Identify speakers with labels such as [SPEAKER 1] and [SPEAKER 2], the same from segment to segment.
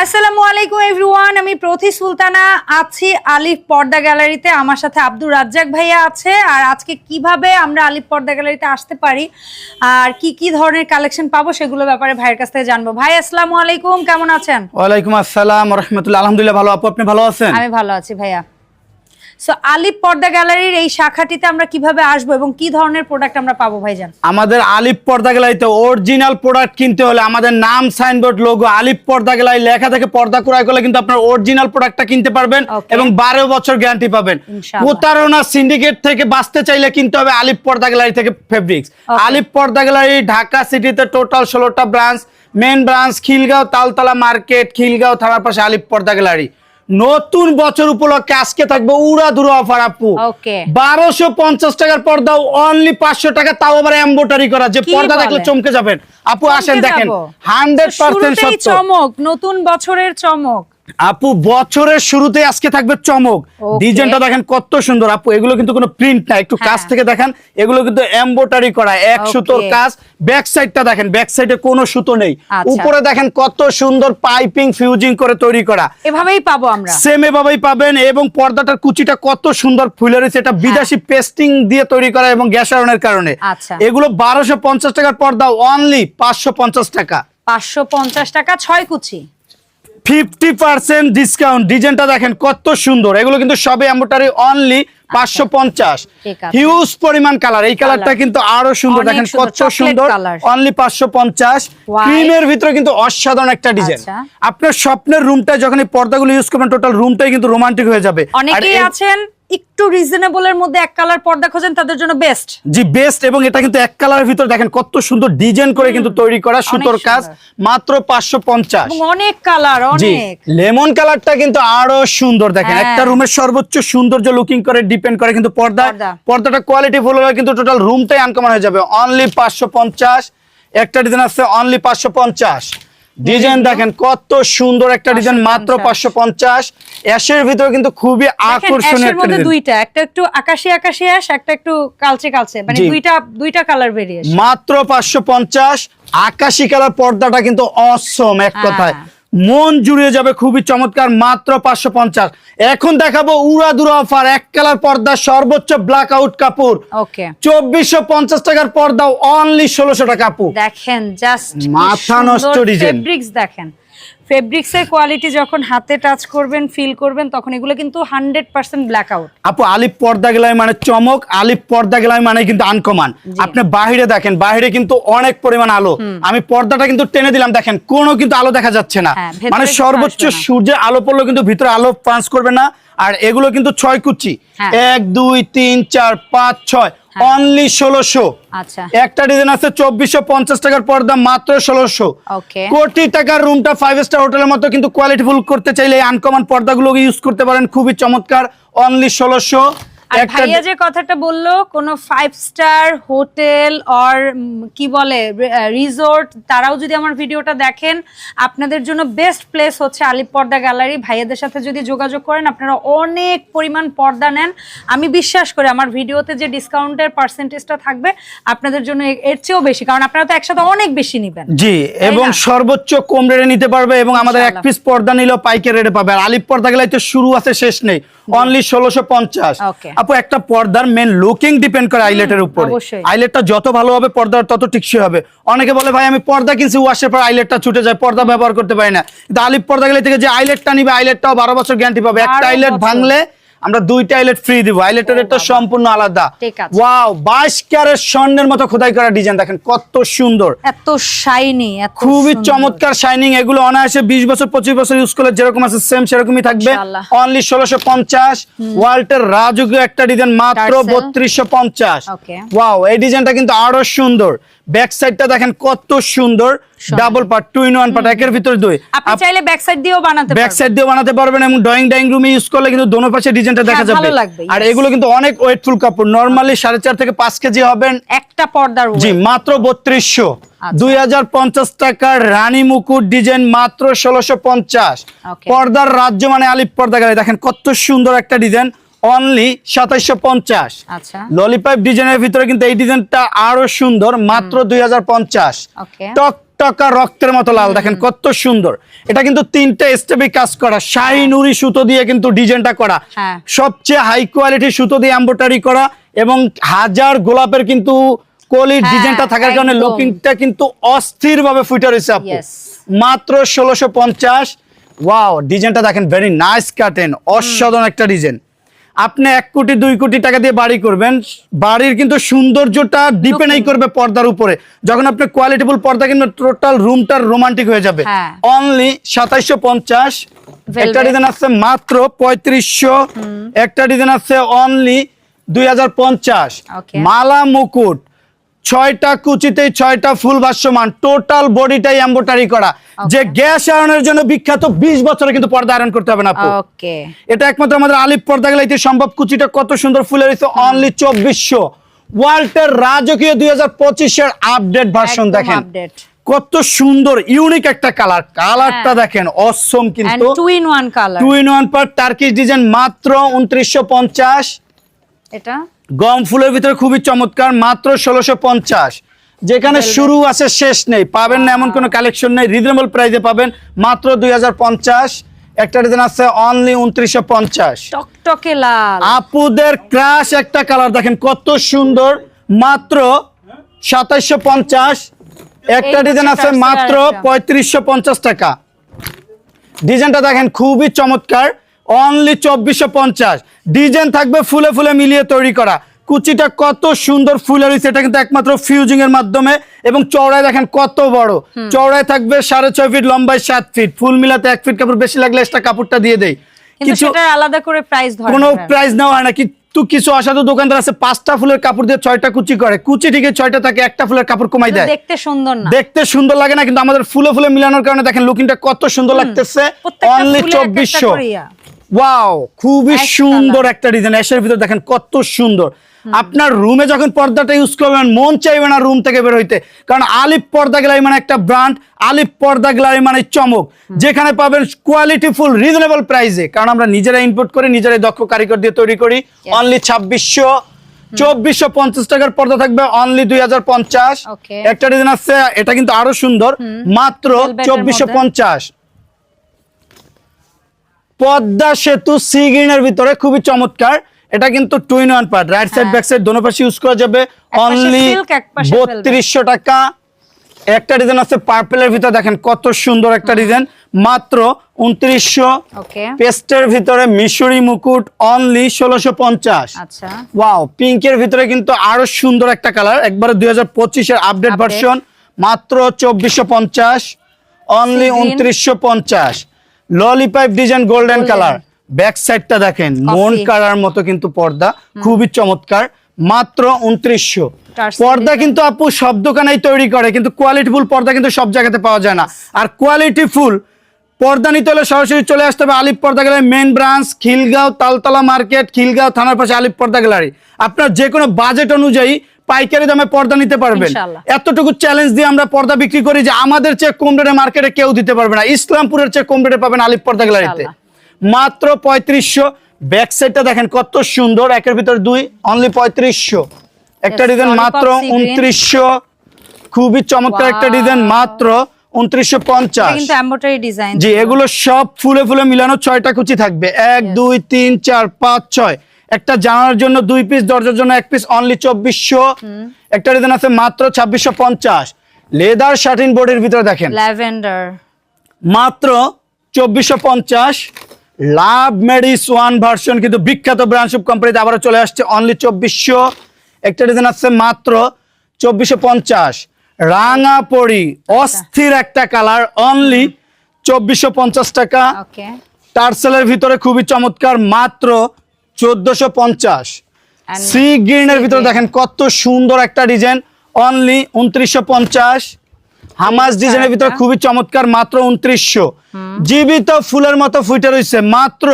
[SPEAKER 1] আসসালামু আলাইকুম এভরিওয়ান। আমি প্রতি সুলতানা আছি আলিফ পর্দা গ্যালারিতে। আমার সাথে আব্দুর রাজ্জাক ভাইয়া আছে। আর আজকে কীভাবে আমরা আলিফ পর্দা গ্যালারিতে আসতে পারি আর কি কি ধরনের কালেকশন পাবো সেগুলো ব্যাপারে ভাইয়ের কাছ থেকে জানব। ভাই আসসালামু আলাইকুম কেমন আছেন?
[SPEAKER 2] ওয়ালাইকুম আসসালাম রহমতুল্লাহ। আলহামদুলিল্লাহ ভালো আপু আপনি ভালো আছেন?
[SPEAKER 1] আমি ভালো আছি ভাইয়া। সো আলিফ পর্দা গ্যালারির এই শাখাটিতে আমরা কীভাবে আসব এবং কি ধরনের প্রোডাক্ট আমরা পাবো ভাইজান?
[SPEAKER 2] আমাদের আলিফ পর্দা গেলাইতে অরিজিনাল প্রোডাক্ট কিনতে হলে আমাদের নাম সাইনবোর্ড লোগো আলিফ পর্দা গ্যালারি লেখা থেকে পর্দা ক্রয় করলে কিন্তু আপনার অরিজিনাল প্রোডাক্টটা কিনতে পারবেন এবং বারো বছর গ্যারান্টি পাবেন। প্রতারণা সিন্ডিকেট থেকে বাঁচতে চাইলে কিনতে হবে আলিফ পর্দা গ্যালারি থেকে ফেব্রিক্স আলিফ পর্দা গ্যালারি ঢাকা সিটিতে টোটাল ষোলোটা branch main branch Khilgaon Taltala market Khilgaon থানার পাশে আলিপ পর্দা গ্যালারি। নতুন বছর উপলক্ষে আজকে থাকবে উড়া ধুরো অফার আপু। বারোশো পঞ্চাশ টাকার পর্দা অনলি পাঁচশো টাকা তাও আবার এম্বোটারি করা। যে পর্দা দেখলে চমকে যাবেন। আপু আসেন দেখেন। হান্ড্রেড পার্সেন্ট
[SPEAKER 1] চমক নতুন বছরের চমক।
[SPEAKER 2] আপু বছরের শুরুতে আজকে থাকবে চমক। ডিজাইনটা দেখেন কত সুন্দর। আপু এগুলো কিন্তু কোনো প্রিন্ট না একটু কাছ
[SPEAKER 1] হ্যাঁ।
[SPEAKER 2] থেকে দেখেন। এগুলো কিন্তু এম্বোটারি করা এক সুতোর কাজ। ব্যাক সাইডটা দেখেন ব্যাক সাইডে কোনো সুতো নেই।
[SPEAKER 1] আচ্ছা।
[SPEAKER 2] উপরে দেখেন কত সুন্দর পাইপিং ফিউজিং করে তৈরি করা।
[SPEAKER 1] এভাবেই পাবো আমরা।
[SPEAKER 2] সেম এভাবেই পাবেন এবং পর্দাটার কুচিটা কত সুন্দর ফুলে রয়েছে এটা বিদেশি পেস্টিং দিয়ে তৈরি করা এবং গ্যাস আয়রনের কারণে।
[SPEAKER 1] আচ্ছা।
[SPEAKER 2] এগুলো বারোশো পঞ্চাশ টাকার পর্দা অনলি পাঁচশো পঞ্চাশ টাকা।
[SPEAKER 1] পাঁচশো পঞ্চাশ টাকা ছয় কুচি।
[SPEAKER 2] ফিফটি পার্সেন্ট ডিসকাউন্ট ডিজাইনটা দেখেন কত সুন্দর। এগুলো কিন্তু সবে এম্বোটারি অনলি পাঁচশো পঞ্চাশ। হিউজ পরিমাণ কালার এই কালারটা কিন্তু আরও সুন্দর। দেখেন কত সুন্দর। অনলি পাঁচশো পঞ্চাশ। ক্রিমের ভিতরে কিন্তু অসাধারণ একটা ডিজাইন
[SPEAKER 1] আচ্ছা।
[SPEAKER 2] আপনার স্বপ্নের রুমটা যখন এই পর্দাগুলো ইউজ করবেন টোটাল রুমটাই কিন্তু রোমান্টিক হয়ে যাবে।
[SPEAKER 1] অনেকেই আছেন একটু রিজনেবল এর মধ্যে এক কালার পর্দা খোঁজেন তাদের জন্য বেস্ট
[SPEAKER 2] জি বেস্ট এবং এটা কিন্তু এক কালারের ভিতরে দেখেন কত সুন্দর ডিজাইন করে কিন্তু তৈরি করা সুতোর কাজ মাত্র পাঁচশো পঞ্চাশ।
[SPEAKER 1] এবং অনেক কালার অনেক।
[SPEAKER 2] লেমন কালারটা কিন্তু আরও সুন্দর দেখেন।
[SPEAKER 1] হ্যাঁ।
[SPEAKER 2] একটা রুমের সর্বোচ্চ সৌন্দর্য লুকিং করে ডিপেন্ড করে কিন্তু পর্দা।
[SPEAKER 1] পর্দা।
[SPEAKER 2] পর্দাটা কোয়ালিটি ফুল হলে কিন্তু টোটাল রুমটাই আনকমন হয়ে যাবে। অনলি পাঁচশো পঞ্চাশ। একটা ডিজাইন আছে অনলি পাঁচশো পঞ্চাশ। ডিজাইন দেখেন কত সুন্দর একটা ডিজাইন মাত্র
[SPEAKER 1] 550
[SPEAKER 2] পাঁচশো পঞ্চাশ। অ্যাশের ভিতরে কিন্তু খুবই আকর্ষণীয় একটা
[SPEAKER 1] মধ্যে দুইটা একটা একটু আকাশি আকাশি অ্যাশ একটা একটু কালচে কালচে মানে দুইটা দুইটা কালার বেরিয়ে
[SPEAKER 2] মাত্র পাঁচশো পঞ্চাশ। আকাশি কালার পর্দাটা কিন্তু অসম এক
[SPEAKER 1] হ্যাঁ।
[SPEAKER 2] কথায়। মন জুড়িয়ে যাবে খুবই চমৎকার মাত্র পাঁচশো পঞ্চাশ। এখন দেখাবো উড়াদুরা অফার এক কালার পর্দা সর্বোচ্চ ব্ল্যাক আউট কাপড় চব্বিশশো পঞ্চাশ টাকার পর্দা অনলি ষোলোশো টাকা কাপড়।
[SPEAKER 1] দেখেন জাস্ট
[SPEAKER 2] মাথা নষ্ট
[SPEAKER 1] ডিজাইন দেখেন। ফেব্রিক্স এর কোয়ালিটি যখন হাতে টাচ করবেন ফিল করবেন তখন এগুলো কিন্তু হান্ড্রেড পার্সেন্ট ব্ল্যাক আউট
[SPEAKER 2] আপু আলিফ পর্দা গেলাই মানে চমক আলিফ পর্দা গেলাই মানে কিন্তু আনকমান আপনি বাহিরে দেখেন বাইরে কিন্তু অনেক পরিমাণ আলো। আমি পর্দাটা কিন্তু টেনে দিলাম দেখেন কোনো কিন্তু আলো দেখা যাচ্ছে না।
[SPEAKER 1] হ্যাঁ,
[SPEAKER 2] মানে সর্বোচ্চ সূর্যের আলো পড়লেও কিন্তু ভিতরে আলো পাস করবে না। আর এগুলো কিন্তু ছয় কুচি।
[SPEAKER 1] হ্যাঁ।
[SPEAKER 2] এক দুই তিন চার পাঁচ ছয়। অনলি ষোলোশো।
[SPEAKER 1] আচ্ছা।
[SPEAKER 2] একটা ডিজাইন আছে চব্বিশশো পঞ্চাশ টাকার পর্দা মাত্র ষোলোশো। কোটি টাকার রুমটা ফাইভ স্টার হোটেলের মতো কিন্তু কোয়ালিটি ফুল করতে চাইলে এই আনকমন পর্দাগুলো ইউজ করতে পারেন। খুবই চমৎকার। অনলি ষোলোশো।
[SPEAKER 1] আর ভাইয়া যে কথাটা বলল কোনো ফাইভ স্টার হোটেল অর কি বলে রিসোর্ট তারাও যদি আমার ভিডিওটা দেখেন আপনাদের জন্য বেস্ট প্লেস হচ্ছে আলিপ পর্দা গ্যালারি ভাইয়াদের সাথে যদি যোগাযোগ করেন আপনারা অনেক পরিমাণ পর্দা নেন। আমি বিশ্বাস করি আমার ভিডিওতে যে ডিসকাউন্টের পার্সেন্টেজটা থাকবে আপনাদের জন্য এর চেয়েও বেশি। কারণ আপনারা তো একসাথে অনেক বেশি নেবেন।
[SPEAKER 2] জি এবং সর্বোচ্চ কম রেটে নিতে পারবে এবং আমাদের এক পিস পর্দা নিলেও পাইকারি রেটে পাবে। আর আলিপ পর্দা গেলে তো শুরু আছে শেষ নেই। অনলি ষোলোশো পঞ্চাশ. আপু একটা পর্দার মেন লুকিং ডিপেন্ড করে আইলেটের উপর। আইলেটটা যত ভালো হবে পর্দার তত টিকসি হবে। অনেকে বলে ভাই আমি পর্দা কিনছি ওয়াশের পর আইলেটটা ছুটে যায় পর্দা ব্যবহার করতে পারি না। কিন্তু আলিপ পর্দা গেলে থেকে যে আইলেটটা নিবে আইলেটটাও বারো বছর গ্যারান্টি পাবে। একটা আইলেট ভাঙলে আমরা দুইটা আইলেট ফ্রি দিব। আইলেটের রেটটা সম্পূর্ণ আলাদা। ওয়াও বাইশ ক্যারেট স্বর্ণের মতো খোদাই করা ডিজাইন দেখেন কত সুন্দর।
[SPEAKER 1] এত শাইনি এত
[SPEAKER 2] খুবই চমৎকার শাইনিং এগুলো অনায়াসে বিশ বছর পঁচিশ বছর ইউজ করলে যেরকম আছে সেম সেরকমই থাকবে। অনলি ষোলোশো পঞ্চাশ। ওয়াল্টের রাজকীয় একটা ডিজাইন মাত্র
[SPEAKER 1] Tarsel।
[SPEAKER 2] বত্রিশশো পঞ্চাশ।
[SPEAKER 1] Okay.
[SPEAKER 2] ওয়াও এই ডিজাইনটা কিন্তু আরও সুন্দর। ব্যাক সাইডটা দেখেন কত সুন্দর। Double part two in one part একের ভিতরে দুই।
[SPEAKER 1] আপনি চাইলে ব্যাক সাইড দিয়েও বানাতে
[SPEAKER 2] ব্যাক সাইড দিয়ে বানাতে পারবেন এবং ড্রয়িং ডাইং রুমে ইউজ করলে কিন্তু দোনো পাশে ডিজাইনটা দেখা
[SPEAKER 1] হ্যাঁ,
[SPEAKER 2] যাবে। আর এগুলো কিন্তু অনেক ওয়েটফুল কাপড়। নর্মালি সাড়ে চার থেকে পাঁচ কেজি হবেন।
[SPEAKER 1] একটা পর্দার
[SPEAKER 2] জি মাত্র বত্রিশশো।
[SPEAKER 1] আচ্ছা।
[SPEAKER 2] দুই হাজার পঞ্চাশ টাকার রানী মুকুট ডিজাইন মাত্র ষোলোশো পঞ্চাশ।
[SPEAKER 1] Okay.
[SPEAKER 2] পর্দার রাজ্য মানে আলিপ পর্দা গাড়ি। দেখেন কত সুন্দর একটা ডিজাইন অনলি সাতাইশশো পঞ্চাশ।
[SPEAKER 1] আচ্ছা।
[SPEAKER 2] ললিপাইপ ডিজাইনের ভিতরে কিন্তু এই ডিজাইনটা আরও সুন্দর মাত্র দুই হাজার পঞ্চাশ। টক টকটকা রক্তের মতো লাল দেখেন কত সুন্দর। এটা কিন্তু তিনটা স্টেপে কাজ করা। শাহি নুরি সুতো দিয়ে কিন্তু ডিজাইনটা করা।
[SPEAKER 1] হ্যাঁ।
[SPEAKER 2] সবচেয়ে হাই কোয়ালিটি সুতো দিয়ে এম্বোটারি করা এবং হাজার গোলাপের কিন্তু কলির
[SPEAKER 1] হ্যাঁ,
[SPEAKER 2] ডিজাইনটা থাকার কারণে। লুকিংটা কিন্তু অস্থির ভাবে ফুটে রয়েছে আপু। মাত্র ষোলোশো পঞ্চাশ। ওয়াও ডিজাইনটা দেখেন ভেরি নাইস কাটেন অসাধারণ একটা ডিজাইন আপনি এক কোটি দুই কোটি টাকা দিয়ে বাড়ি করবেন। বাড়ির কিন্তু সৌন্দর্যটা ডিপেন্ডই করবে পর্দার উপরে। যখন আপনি কোয়ালিটিফুল পর্দা কিনবেন টোটাল রুমটার রোমান্টিক হয়ে যাবে।
[SPEAKER 1] হ্যাঁ।
[SPEAKER 2] অনলি সাতাইশো পঞ্চাশ। একটা. ডিজাইন আছে মাত্র পঁয়ত্রিশশো। একটা ডিজাইন আছে অনলি দুই হাজার পঞ্চাশ।
[SPEAKER 1] Okay.
[SPEAKER 2] মালা মুকুট। ছয়টা কুচিতে ছয়টা ফুল ভাষ্যমান। টোটাল বডিটাই এম্বোটারি করা। যে গ্যাস আয়রনের জন্য বিখ্যাত বিশ বছরে কিন্তু পর্দা আয়রন করতে হবে না এটা একমাত্র আমাদের আলিপ পর্দা গেলে সম্ভব। কুচিটা কত সুন্দর ফুলে রয়েছে অনলি চব্বিশশো। ওয়ার্ল্ডের রাজকীয় দুই হাজার পঁচিশের আপডেট ভার্সন দেখেন। কত সুন্দর ইউনিক একটা কালার কালারটা
[SPEAKER 1] হ্যাঁ।
[SPEAKER 2] দেখেন অসম কিন্তু।
[SPEAKER 1] Two in one colour
[SPEAKER 2] two in one pure Turkish design মাত্র উনত্রিশশো পঞ্চাশ।
[SPEAKER 1] এটা?
[SPEAKER 2] গম ফুলের ভিতরে খুবই চমৎকার মাত্র ষোলোশো পঞ্চাশ। যেখানে শুরু আছে শেষ নেই। পাবেন না এমন কোনো কালেকশন নেই। রিজনেবল প্রাইসে পাবেন মাত্র দুই হাজার পঞ্চাশ। একটা ডিজাইন আছে অনলি উনত্রিশশো পঞ্চাশ।
[SPEAKER 1] টকটকে লাল।
[SPEAKER 2] আপুদের ক্রাশ একটা কালার দেখেন কত সুন্দর মাত্র সাতাইশশো পঞ্চাশ। একটা ডিজাইন আছে মাত্র পঁয়ত্রিশশো পঞ্চাশ টাকা। ডিজাইনটা দেখেন খুবই চমৎকার। অনলি চব্বিশশো পঞ্চাশ। ডিজাইন থাকবে ফুলে ফুলে মিলিয়ে তৈরি করা। কুচিটা কত সুন্দর ফুলে রয়েছে এটা কিন্তু একমাত্র ফিউজিং এর মাধ্যমে। এবং চওড়ায় দেখেন কত বড়। চওড়ায় থাকবে সাড়ে ছয় ফিট লম্বায় সাত ফিট ফুল মিলাতে এক ফিট কাপড় বেশি লাগলে এক্সট্রা কাপড়টা দিয়ে দেয়
[SPEAKER 1] সেটার আলাদা করে প্রাইস
[SPEAKER 2] কোনো প্রাইস নেওয়া হয় না। কিন্তু কিছু অসাধু দোকানদার আছে পাঁচটা ফুলের কাপড় দিয়ে ছয়টা কুচি করে। কুচি ঠিক ছয়টা থাকে একটা ফুলের কাপড় কমাই দেয়।
[SPEAKER 1] দেখতে সুন্দর না।
[SPEAKER 2] দেখতে সুন্দর লাগে না কিন্তু আমাদের ফুলে ফুলে মিলানোর কারণে দেখেন লুকিংটা কত সুন্দর লাগতেছে। অনলি চব্বিশশো। ওয়াও খুবই সুন্দর একটা ডিজাইন এসের ভিতর দেখেন কত সুন্দর। আপনার রুমে যখন পর্দাটা ইউজ করবেন মন চাইবে না রুম থেকে বের হইতে। কারণ আলিফ পর্দা গ্যালারি মানে একটা ব্র্যান্ড আলিফ পর্দা গ্যালারি মানে চমক। যেখানে পাবেন কোয়ালিটি ফুল রিজনেবল প্রাইসে কারণ আমরা নিজেরা ইনপুট করি নিজেরাই দক্ষ কারিগর দিয়ে তৈরি করি। অনলি ছাব্বিশশো চব্বিশশো পঞ্চাশ টাকার পর্দা থাকবে অনলি দুই হাজার পঞ্চাশ। একটা ডিজাইন আছে এটা কিন্তু আরও সুন্দর। মাত্র চব্বিশশো পঞ্চাশ। পদ্মা সেতু সি গ্রিনের ভিতরে খুবই চমৎকার। এটা কিন্তু two in one part right side. Back side দোনো পাশে ইউজ করা যাবে। অনলি বত্রিশশো টাকা। একটা ডিজাইন আছে পার্পেলের ভিতরে দেখেন কত সুন্দর একটা ডিজাইন মাত্র উনত্রিশশো। পেস্টের ভিতরে মিশরি মুকুট অনলি ষোলোশো পঞ্চাশ।
[SPEAKER 1] আচ্ছা।
[SPEAKER 2] ওয়াও পিঙ্কের ভিতরে কিন্তু আরও সুন্দর একটা কালার একবারে দুই হাজার পঁচিশের আপডেট। ভার্সন মাত্র চব্বিশশো পঞ্চাশ। অনলি উনত্রিশশো পঞ্চাশ। Lollipop design golden colour back সাইডটা দেখেন। মন কালার মতো কিন্তু পর্দা খুবই চমৎকার। মাত্র উনত্রিশশো। পর্দা কিন্তু আপু সব দোকানেই তৈরি করে কিন্তু কোয়ালিটি ফুল পর্দা কিন্তু সব জায়গাতে পাওয়া যায় না। আর কোয়ালিটি ফুল পর্দা নিতে হলে সরাসরি চলে আসতে হবে Alip Porda gallery main branch Khilgaon Taltala market Khilgaon থানার পাশে আলিপ পর্দা গ্যালারি। আপনার যে কোনো বাজেট অনুযায়ী পাইকারি দামে পর্দা নিতে পারবেন। এতটুকু চ্যালেঞ্জ দিয়ে আমরা পর্দা বিক্রি করি যে আমাদের চেয়ে কম রেটে মার্কেটে কেউ দিতে পারবে না। ইসলামপুরের চেয়ে কম রেটে পাবেন আলিপ পর্দা গ্যালারিতে। মাত্র পঁয়ত্রিশশো। ব্যাক সাইডটা দেখেন কত সুন্দর। একের ভিতর দুই অনলি পঁয়ত্রিশশো। একটা ডিজাইন মাত্র উনত্রিশশো। খুবই চমৎকার একটা. ডিজাইন মাত্র উনত্রিশশো পঞ্চাশ। জি এগুলো সব ফুলে ফুলে মিলানো ছয়টা কুচি থাকবে। এক দুই তিন চার পাঁচ ছয়। একটা জানার জন্য দুই পিস দরজার জন্য এক পিস অনলি চব্বিশশো। একটা ডিজাইন আছে মাত্র ছাব্বিশশো পঞ্চাশ। লেদার শার্টিন বোর্ডের ভিতরে দেখেন।
[SPEAKER 1] ল্যাভেন্ডার
[SPEAKER 2] মাত্র চব্বিশশো পঞ্চাশ। লাভ মেডিস ওয়ান ভার্সন কিন্তু বিখ্যাত ব্রান্ডশিপ কোম্পানিতে আবারও চলে আসছে অনলি চব্বিশশো। একটা ডিজাইন আছে মাত্র চব্বিশশো পঞ্চাশ। রাঙা পরি অস্থির একটা কালার অনলি চব্বিশশো পঞ্চাশ টাকা। টার্সেলের ভিতরে খুবই চমৎকার মাত্র চোদ্দশো পঞ্চাশ। সি গ্রিনের ভিতরে। দেখেন কত সুন্দর একটা ডিজাইন অনলি উনত্রিশশো পঞ্চাশ। হামাস ডিজাইনের ভিতরে খুবই চমৎকার মাত্র উনত্রিশশো। জীবিত ফুলের মতো ফুটে রয়েছে মাত্র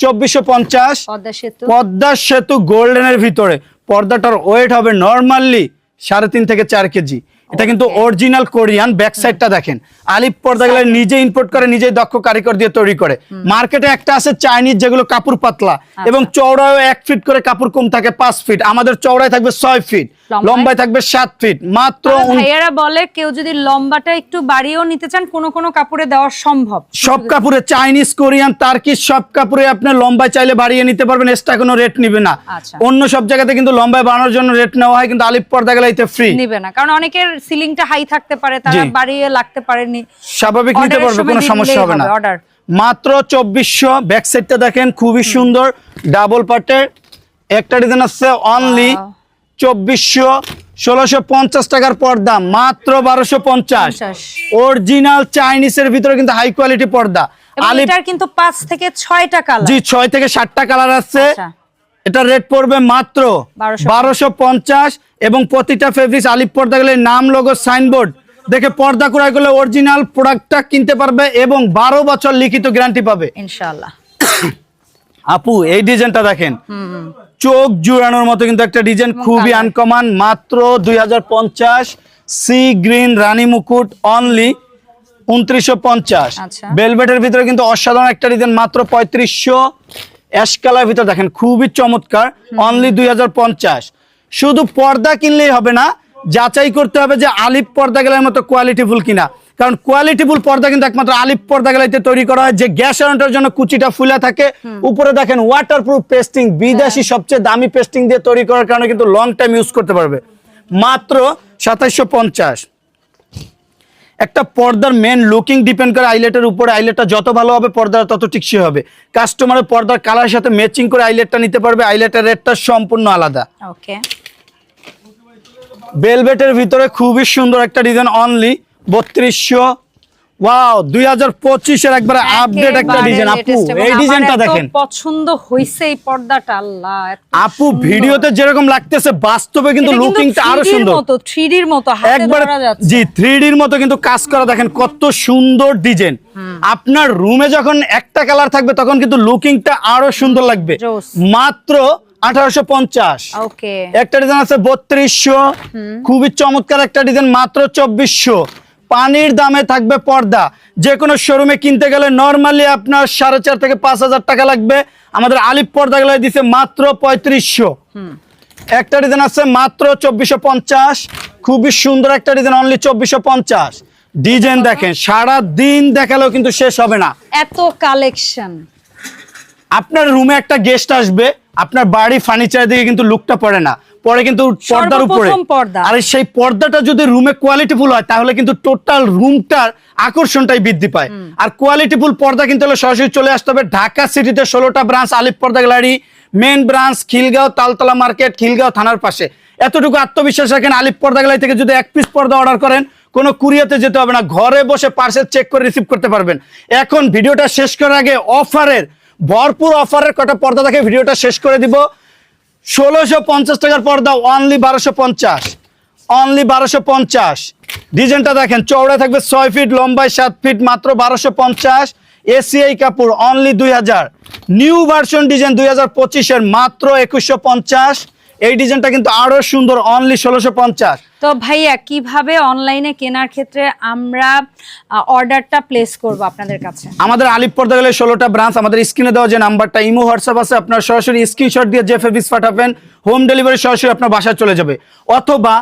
[SPEAKER 2] চব্বিশশো পঞ্চাশ।
[SPEAKER 1] পদ্মা সেতু।
[SPEAKER 2] গোল্ডেনের ভিতরে। পর্দাটার ওয়েট হবে নর্মালি সাড়ে তিন থেকে চার কেজি। এটা কিন্তু অরিজিনাল কোরিয়ান ব্যাক সাইডটা দেখেন। আলিপ পর্দা গেলে নিজে ইম্পোর্ট করে নিজেই দক্ষ কারিগর দিয়ে তৈরি করে। মার্কেটে একটা আছে চাইনিজ যেগুলো কাপড় পাতলা এবং চওড়াও এক ফিট করে কাপড় কম থাকে পাঁচ ফিট আমাদের চওড়ায় থাকবে ছয় ফিট
[SPEAKER 1] লম্বায়?
[SPEAKER 2] থাকবে সাত ফিট মাত্র
[SPEAKER 1] ভাইয়ারা বলে কেউ যদি লম্বাটা একটু বাড়িয়েও নিতে চান কোনো কোনো কাপড়ে দেওয়া সম্ভব।
[SPEAKER 2] সব কাপড়ে চাইনিজ কোরিয়ান তার্কিশ সব কাপড়ে আপনি লম্বায় চাইলে বাড়িয়ে নিতে পারবেন এক্সট্রা কোনো রেট নিবে না।
[SPEAKER 1] আচ্ছা।
[SPEAKER 2] অন্য সব জায়গাতে কিন্তু লম্বায় বাড়ানোর জন্য রেট নেওয়া হয় কিন্তু আলিপ পর্দা গেলে ফ্রি
[SPEAKER 1] নিবে না কারণ অনেকের সিলিংটা হাই থাকতে পারে তারা বাড়িয়ে লাগতে পারেনি।
[SPEAKER 2] স্বাভাবিক নিতে পারবে কোনো সমস্যা হবে না।
[SPEAKER 1] order।
[SPEAKER 2] মাত্র চব্বিশশো ব্যাক সাইডটা দেখেন খুবই সুন্দর ডাবল পার্টের একটা ডিজাইন আছে অনলি. চব্বিশশো ষোলোশো পঞ্চাশ টাকার পর্দা মাত্র বারোশো পঞ্চাশ।
[SPEAKER 1] 50
[SPEAKER 2] অরিজিনাল চাইনিজের ভিতরে কিন্তু হাই কোয়ালিটি পর্দা।
[SPEAKER 1] এটার কিন্তু পাঁচ থেকে ছয়টা কালার
[SPEAKER 2] জি ছয় থেকে সাতটা কালার আছে।
[SPEAKER 1] আচ্ছা।
[SPEAKER 2] এটা রেট পড়বে মাত্র
[SPEAKER 1] 1250
[SPEAKER 2] বারোশো পঞ্চাশ। এবং প্রতিটা ফেব্রিক্স আলিপ পর্দা গেলে নাম লোগো সাইনবোর্ড দেখে পর্দা ক্রয় করলে অরিজিনাল প্রোডাক্টটা কিনতে পারবে এবং বারো বছর লিখিত গ্যারান্টি পাবে।
[SPEAKER 1] ইনশাআল্লাহ।
[SPEAKER 2] আপু এই ডিজাইনটা দেখেন। চোখ জুড়ানোর মতো কিন্তু একটা ডিজাইন খুবই। আনকমান মাত্র দুই হাজার পঞ্চাশ সি গ্রিন রানী মুকুট অনলি উনত্রিশশো পঞ্চাশ।
[SPEAKER 1] আচ্ছা।
[SPEAKER 2] বেলভেটের ভিতরে কিন্তু অসাধারণ একটা ডিজাইন মাত্র পঁয়ত্রিশশো। অ্যাশ কালার ভিতরে দেখেন খুবই চমৎকার অনলি দুই হাজার পঞ্চাশ। শুধু পর্দা কিনলেই হবে না যাচাই করতে হবে যে আলিফ পর্দা গেলার মতো কোয়ালিটিফুল কিনা। কারণ কোয়ালিটিফুল পর্দা কিন্তু একমাত্র আলিপ পর্দা গেলাইতে তৈরি করা হয় যে গ্যাস অ্যারেন্টের জন্য কুচিটা ফুলে থাকে। উপরে দেখেন ওয়াটারপ্রুফ পেস্টিং বিদেশি সবচেয়ে দামি পেস্টিং দিয়ে তৈরি করার কারণে কিন্তু লং টাইম ইউজ করতে পারবে। মাত্র সাতাইশশো পঞ্চাশ। একটা পর্দার মেন লুকিং ডিপেন্ড করে আইলেটের উপরে আইলেটটা যত ভালো হবে পর্দা তত টিকসি হবে। কাস্টমারের পর্দার কালার সাথে ম্যাচিং করে আইলেটটা নিতে পারবে আইলেটের রেটটা সম্পূর্ণ আলাদা।
[SPEAKER 1] ওকে
[SPEAKER 2] বেলভেটের ভিতরে খুবই সুন্দর একটা ডিজাইন অনলি বত্রিশশো ওয়াও একবারে আপডেট একটা ডিজাইন আপু এই ডিজাইনটা দেখেন।
[SPEAKER 1] পছন্দ হইছে এই পর্দাটা আল্লাহ
[SPEAKER 2] আপু ভিডিওতে যেরকম লাগতেছে বাস্তবে কিন্তু লুকিংটা আরও
[SPEAKER 1] 3D র
[SPEAKER 2] সুন্দর।
[SPEAKER 1] মতো 3D র মতো হাতে ধরা যাচ্ছে।
[SPEAKER 2] জি মতো কিন্তু কাজ করা দেখেন কত সুন্দর ডিজাইন আপনার রুমে যখন একটা কালার থাকবে তখন কিন্তু লুকিংটা আরও সুন্দর লাগবে। মাত্র আঠারোশো পঞ্চাশ।
[SPEAKER 1] ওকে
[SPEAKER 2] একটা ডিজাইন আছে বত্রিশশো। খুবই চমৎকার একটা ডিজাইন মাত্র চব্বিশশো। পানির দামে থাকবে পর্দা। যে কোনো শোরুমে কিনতে গেলে নর্মালি আপনার সাড়ে চার থেকে পাঁচ হাজার টাকা লাগবে। আমাদের আলিপ পর্দা গুলো দিছে মাত্র পঁয়ত্রিশশো। একটা ডিজাইন আছে মাত্র চব্বিশশো পঞ্চাশ। খুবই সুন্দর একটা ডিজাইন অনলি চব্বিশশো পঞ্চাশ। ডিজাইন দেখেন সারা দিন দেখালেও কিন্তু শেষ হবে না।
[SPEAKER 1] এত কালেকশন
[SPEAKER 2] আপনার রুমে একটা গেস্ট আসবে আপনার বাড়ি ফার্নিচার দিকে কিন্তু লুকটা পড়ে না। পরে কিন্তু পর্দার উপরে। আর সেই পর্দাটা যদি রুমে কোয়ালিটিফুল হয় তাহলে কিন্তু টোটাল রুমটার আকর্ষণটাই বৃদ্ধি পায়। আর কোয়ালিটিফুল পর্দা কিন্তু সরাসরি চলে আসতে হবে ঢাকা সিটিতে ষোলোটা branch Alip Porda gallery main branch Khilgaon Taltala market Khilgaon থানার পাশে। এতটুকু আত্মবিশ্বাস রাখেন আলিপ পর্দা গ্যালারি থেকে যদি এক পিস পর্দা অর্ডার করেন কোনো কুরিয়াতে যেতে হবে না। ঘরে বসে পার্সেল চেক করে রিসিভ করতে পারবেন। এখন ভিডিওটা শেষ করার আগে অফারের ভরপুর অফারের কটা পর্দা দেখে ভিডিওটা শেষ করে দিব। ষোলোশো পঞ্চাশ টাকার পর্দা অনলি বারোশো পঞ্চাশ। অনলি বারোশো পঞ্চাশ। ডিজাইনটা দেখেন চওড়া থাকবে ছয় ফিট লম্বায় সাত ফিট মাত্র বারোশো পঞ্চাশ। এসিআই কাপড় অনলি দুই হাজার। নিউ ভার্সন ডিজাইন দুই হাজার পঁচিশের, মাত্র একুশশো পঞ্চাশ। এই ডিজাইনটা কিন্তু আরও সুন্দর অনলি ষোলোশো পঞ্চাশ।
[SPEAKER 1] তো ভাইয়া কীভাবে অনলাইনে কেনার ক্ষেত্রে আমরা অর্ডারটা প্লেস করব আপনাদের কাছে?
[SPEAKER 2] আমাদের আলিপ পর্দা গেলে ষোলোটা ব্রাঞ্চ আমাদের স্ক্রিনে দেওয়া যে নাম্বারটা ইমো হোয়াটসঅ্যাপ আছে আপনার সরাসরি স্ক্রিনশট দিয়ে যে ফেব্রিক্স পাঠাবেন হোম ডেলিভারি সরাসরি আপনার বাসায় চলে যাবে। অথবা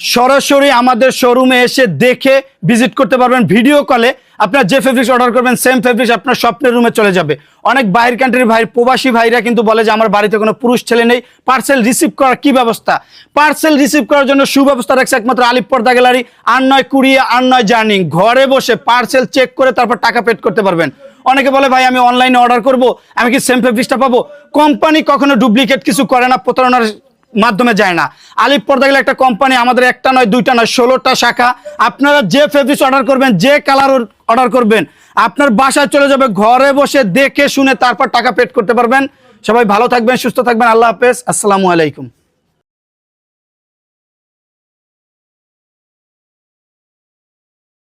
[SPEAKER 2] সরাসরি আমাদের শোরুমে এসে দেখে ভিজিট করতে পারবেন ভিডিও কলে আপনার যে ফেব্রিক্স অর্ডার করবেন সেম ফেব্রিক্স আপনার স্বপ্নের রুমে চলে যাবে। অনেক বাইরের কান্ট্রির ভাই, প্রবাসী ভাইরা কিন্তু বলে যে, আমার বাড়িতে কোনো পুরুষ ছেলে নেই। পার্সেল রিসিভ করার কি ব্যবস্থা? পার্সেল রিসিভ করার জন্য সুব্যবস্থা রাখছে একমাত্র আলিপ পর্দা গ্যালারি। আর নয় কুড়িয়ে আর নয় জার্নিং। ঘরে বসে পার্সেল চেক করে তারপর টাকা পেড করতে পারবেন। অনেকে বলে, ভাই, আমি অনলাইনে অর্ডার করব। আমি কি সেম ফেব্রিক্সটা পাবো? কোম্পানি কখনো ডুপ্লিকেট কিছু করে না, প্রতারণার মাধ্যমে যায় না। আলিপ পর্দা গেলে একটা কোম্পানি আমাদের একটা নয়, দুইটা নয়, ষোলোটা শাখা। আপনারা যে ফেব্রিক্স অর্ডার করবেন, যে কালার অর্ডার করবেন, আপনার বাসায় চলে যাবে, ঘরে বসে দেখে শুনে তারপর টাকা পেড করতে পারবেন। সবাই ভালো থাকবেন, সুস্থ থাকবেন, আল্লাহ হাফেজ, আসসালামু আলাইকুম।